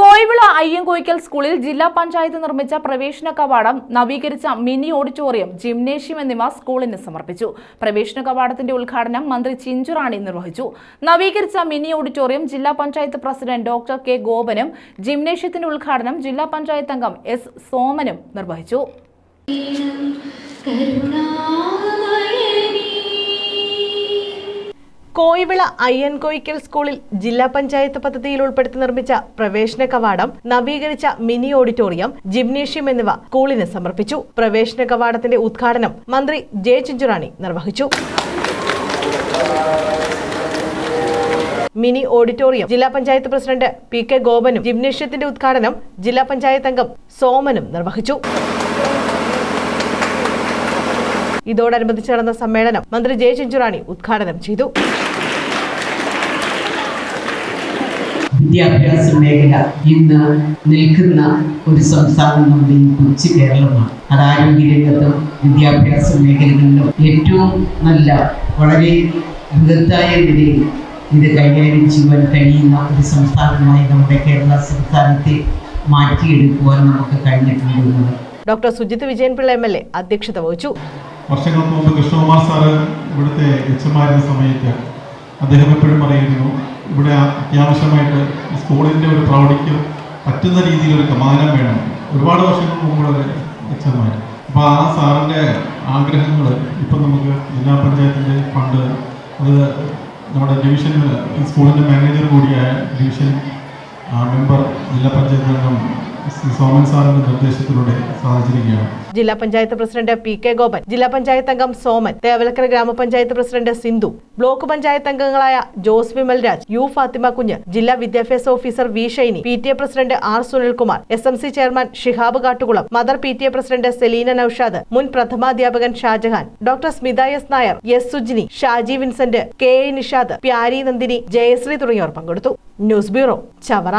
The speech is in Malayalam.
കോയിവിള അയ്യങ്കോയ്ക്കൽ സ്കൂളിൽ ജില്ലാ പഞ്ചായത്ത് നിർമ്മിച്ച പ്രവേശന കവാടം നവീകരിച്ച മിനി ഓഡിറ്റോറിയം ജിംനേഷ്യം എന്നിവ സ്കൂളിന് സമർപ്പിച്ചു. പ്രവേശന കവാടത്തിന്റെ ഉദ്ഘാടനം മന്ത്രി ചിഞ്ചുറാണി നിർവഹിച്ചു. നവീകരിച്ച മിനി ഓഡിറ്റോറിയം ജില്ലാ പഞ്ചായത്ത് പ്രസിഡന്റ് ഡോക്ടർ കെ ഗോപനും ജിംനേഷ്യത്തിന്റെ ഉദ്ഘാടനം ജില്ലാ പഞ്ചായത്ത് അംഗം എസ് സോമനും നിർവഹിച്ചു. കോയിവിള അയ്യൻകോയിക്കൽ സ്കൂളിൽ ജില്ലാ പഞ്ചായത്ത് പദ്ധതിയിൽ ഉൾപ്പെടുത്തി നിർമ്മിച്ച പ്രവേശന കവാടം നവീകരിച്ച മിനി ഓഡിറ്റോറിയം ജിംനേഷ്യം എന്നിവ സ്കൂളിന് സമർപ്പിച്ചു. പ്രവേശന കവാടത്തിന്റെ ഉദ്ഘാടനം മന്ത്രി ജെ ചിഞ്ചുറാണി നിർവഹിച്ചു. മിനി ഓഡിറ്റോറിയം ജില്ലാ പഞ്ചായത്ത് പ്രസിഡന്റ് പി കെ ഗോപനും ജിംനേഷ്യത്തിന്റെ ഉദ്ഘാടനം ജില്ലാ പഞ്ചായത്ത് അംഗം സോമനും നിർവഹിച്ചു. ഇതോടനുബന്ധിച്ച് നടന്ന സമ്മേളനം മന്ത്രി ജെ ചെഞ്ചുറാണി ഉദ്ഘാടനം ചെയ്തു. വിദ്യാഭ്യാസ മേഖല ഇന്ന് നിൽക്കുന്ന ഒരു സംസ്ഥാനം നമ്മുടെ ഈ കൊച്ചു കേരളമാണ്. അത് ആരോഗ്യരംഗത്തും വിദ്യാഭ്യാസ മേഖലകളിലും ഏറ്റവും നല്ല വളരെ ബൃഹത്തായ നിലയിൽ ഇത് കൈകാര്യം ചെയ്യുവാൻ കഴിയുന്ന ഒരു സംസ്ഥാനമായി നമ്മുടെ കേരള സംസ്ഥാനത്തെ മാറ്റിയെടുക്കുവാൻ നമുക്ക് കഴിഞ്ഞിട്ടുണ്ട്. Doctor Sujith Vijayanpillai M L A അധ്യക്ഷത വഹിച്ചു. വർഷങ്ങൾക്ക് മുമ്പ് കൃഷ്ണകുമാർ സാറ് ഇവിടുത്തെ എച്ചമായിരുന്ന സമയത്ത് അദ്ദേഹം എപ്പോഴും പറയുന്നു ഇവിടെ അത്യാവശ്യമായിട്ട് സ്കൂളിന്റെ ഒരു പ്രൗഢിക്ക് പറ്റുന്ന രീതിയിൽ ഒരു കമാനം വേണം. ഒരുപാട് വർഷങ്ങൾക്ക് മുമ്പുള്ള എച്ചമാർ അപ്പോൾ ആ സാറിന്റെ ആഗ്രഹങ്ങൾ ഇപ്പം നമുക്ക് ജില്ലാ പഞ്ചായത്തിന്റെ ഫണ്ട് അത് നമ്മുടെ ഡിവിഷൻ സ്കൂളിന്റെ മാനേജർ കൂടിയായ ഡിവിഷൻ മെമ്പർ ജില്ലാ പഞ്ചായത്ത് അംഗം ജില്ലാ panchayat president P K Gopan ജില്ലാ പഞ്ചായത്ത് അംഗം സോമൻ തേവലക്കര ഗ്രാമപഞ്ചായത്ത് പ്രസിഡന്റ് സിന്ധു ബ്ലോക്ക് പഞ്ചായത്ത് അംഗങ്ങളായ ജോസ് വിമൽ രാജ് യു ഫാത്തിമ കുഞ്ഞ് ജില്ലാ വിദ്യാഭ്യാസ officer V Shiny P T A president R Sunilkumar S M C chairman Shihab Kattukulam mother P T A president Selina Noushad മുൻ പ്രഥമാധ്യാപകൻ Shajahan doctor Smitha S Nair S Sujini Shaji Vincent K A Nishad Pyari Nandini Jayasree തുടങ്ങിയവർ പങ്കെടുത്തു. News bureau Chavara.